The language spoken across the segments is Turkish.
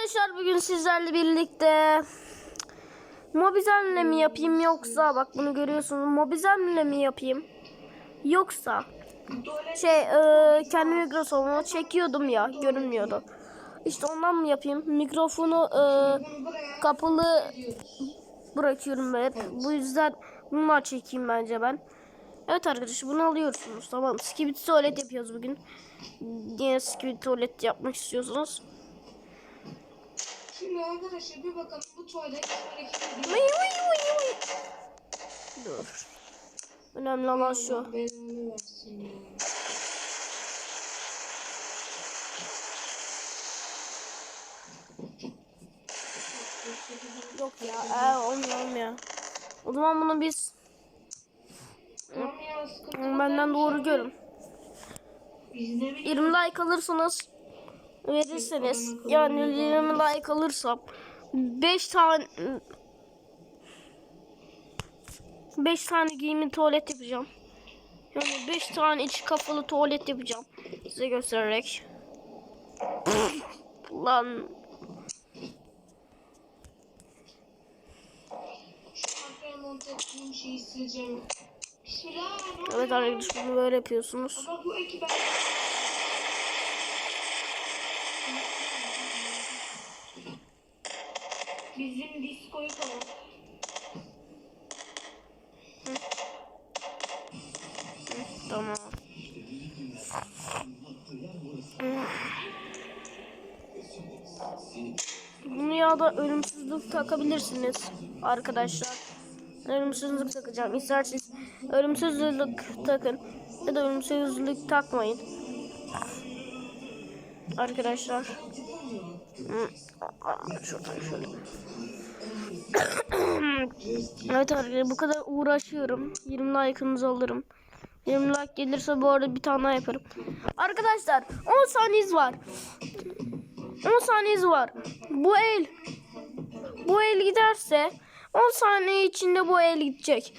Arkadaşlar bugün sizlerle birlikte Mobizen'le mi yapayım yoksa bak bunu görüyorsunuz Mobizen'le mi yapayım yoksa şey e, kendi mikrofonumu çekiyordum ya görünmüyordu. İşte ondan mı yapayım mikrofonu e, kapalı bırakıyorum ben hep. Bu yüzden bununla çekeyim bence ben. Evet arkadaşlar bunu alıyorsunuz tamam. Skibidi tuvalet yapıyoruz bugün. Yine skibidi tuvalet yapmak istiyorsunuz. Şimdi arkadaşlar bir bakalım bu tuvalet hareket ediyor. Uy, uy, uy, uy. Dur. Önemli olan şu. Belanı versin ya. Yok ya. Ee, olmuyor olmuyor. O zaman bunu biz sıkıntı benden doğru görün. Biz ne bileyim. 20 like alırsanız verirseniz yani 20 like alırsam 5 tane 5 tane giyimli tuvalet yapacağım. Yani 5 tane içi kafalı tuvalet yapacağım. Size göstererek. Lan evet arkadaşlar bunu böyle yapıyorsunuz. Ama bu eki ben... Bizim diskoyu falan. Tamam. Bunu ya da ölümsüzlük takabilirsiniz arkadaşlar. Ölümsüzlük takacağım. İsterseniz ölümsüzlük takın ya da ölümsüzlük takmayın. Arkadaşlar. Şuradan şöyle. evet arkadaşlar bu kadar uğraşıyorum. 20 like'ınızı alırım. 20 like gelirse bu arada bir tane yaparım. Arkadaşlar 10 saniyeniz var. 10 saniyeniz var. Bu el bu el giderse 10 saniye içinde bu el gidecek.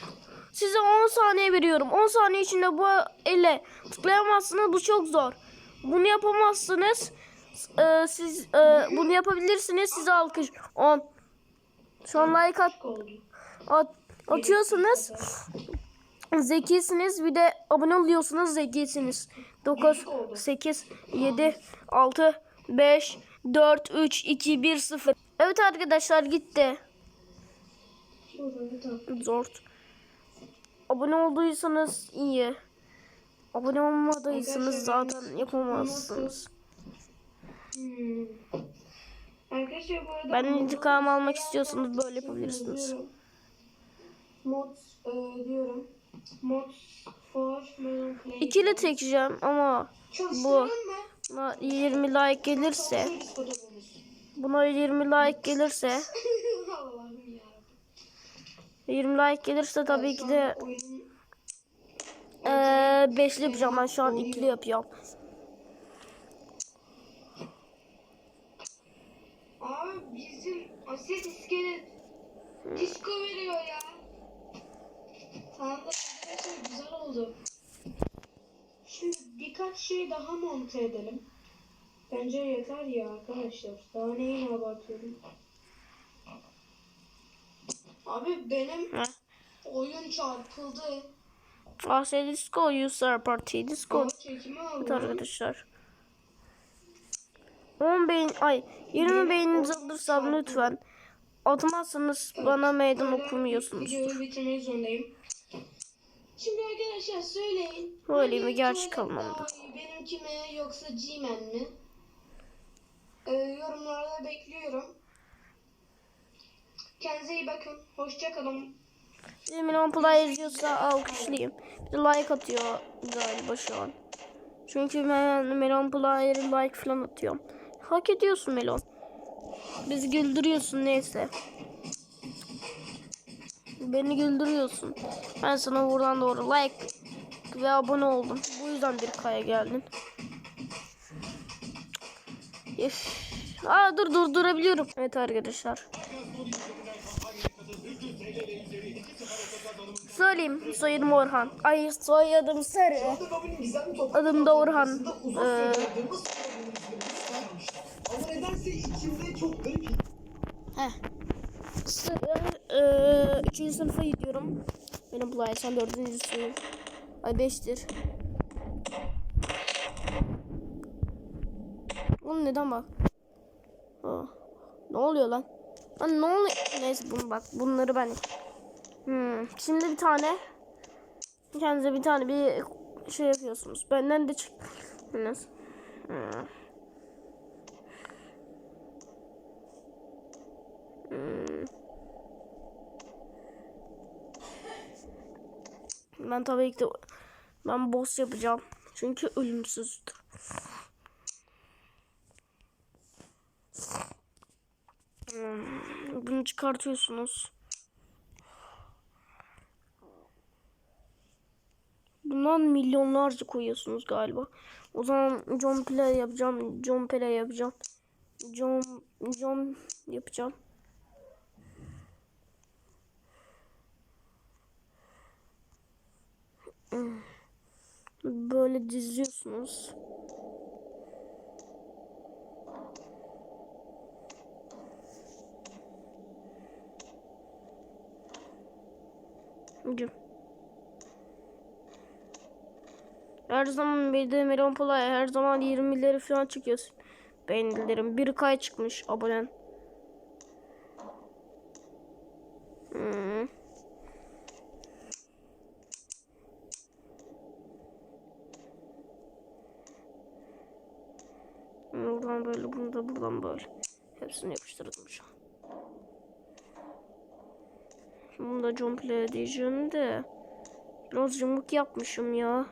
Size 10 saniye veriyorum. 10 saniye içinde bu ele tıklayamazsınız. Bu çok zor. Bunu yapamazsınız. Ee, siz e, bunu yapabilirsiniz. Size alkış. 10 Şu an like at, at, atıyorsunuz. Zekisiniz bir de abone oluyorsunuz zekisiniz. 9, 8, 7, 6, 5, 4, 3, 2, 1, 0. Evet arkadaşlar gitti. Zor. Abone olduysanız iyi. Abone olmadıysanız zaten yapamazsınız. Hmm. Bu Ben intikam almak istiyorsanız böyle yapabilirsiniz. Mod e, diyorum. Mod for. İkili çekeceğim ama mı? buna 20 like gelirse buna 20 like gelirse Allah'ım ya. 20 like gelirse tabii ki de Eee beşli yapacağım ben şu an ikili yapıyorum. Abi bizim aset iskelet disco veriyor ya. Tamam da güzel oldu. Şimdi birkaç şey daha monte edelim. Bence yeter ya arkadaşlar. Daha neyin abartıyorum. Abi benim Heh. oyun çarpıldı. AS Disco User Party Disco Evet arkadaşlar. 10 beyin ay 20 beyninizi alırsam lütfen atmazsanız bana meydan Böyle okumuyorsunuz. Videoyu bitirmek zorundayım. Şimdi arkadaşlar söyleyin. Öyle mi? Gerçek anlamda. Benimki mi yoksa G-Man mi? Ee, yorumlarda bekliyorum. Kendinize iyi bakın. Hoşça kalın. Bir milyon play izliyorsa alkışlayayım. Bir de like atıyor galiba şu an. Çünkü ben Melon Player'ı like falan atıyorum. Hak ediyorsun Melon. Bizi güldürüyorsun neyse. Beni güldürüyorsun. Ben sana buradan doğru like ve abone oldum. Bu yüzden bir kaya geldin. Üf. Aa dur durdurabiliyorum. Evet arkadaşlar. Söyleyeyim soyadım Orhan. Ay soyadım Sarı. Adım da Orhan. Ee, Ama nedense içimde çok garip Heh. Sıra eee, üçüncü sınıfa gidiyorum. Benim Bulay sen dördüncüsün. Ay beştir. Oğlum neden bak? Aa, ne oluyor lan? Lan ne oluyor? Neyse bunu bak bunları ben. Hmm, şimdi bir tane kendinize bir tane bir şey yapıyorsunuz. Benden de çık. Nasıl? Hmm. Ben tabii ki de ben boss yapacağım. Çünkü ölümsüzdür. Hmm, Bunu çıkartıyorsunuz. Bundan milyonlarca koyuyorsunuz galiba. O zaman John Play yapacağım. John Play yapacağım. John John yapacağım. Böyle diziyorsunuz. Her zaman bir de Meron Polay her zaman 20'leri falan çıkıyorsun. Beğenilerim. Bir kay çıkmış abonen. Hmm. Buradan böyle, bunu da buradan böyle. Hepsini yapıştırdım şu an. Bunu da jumple diyeceğim de. Biraz yamuk yapmışım ya.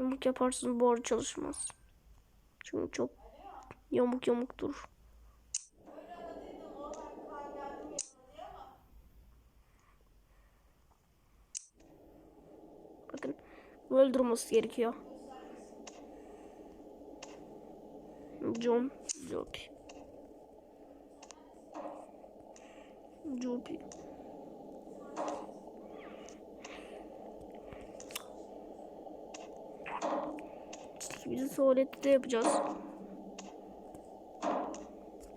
Yamuk yaparsın bu çalışmaz. Çünkü çok yamuk yamuk dur. Bakın böyle durması gerekiyor. John Jopi. Jopi. Biz tuvalette de yapacağız.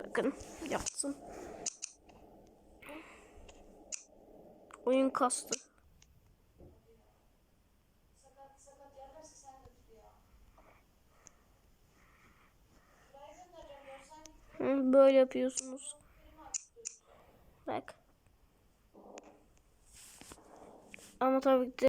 Bakın yapsın. Oyun kastı. Böyle yapıyorsunuz. Bak. Ama tabii ki de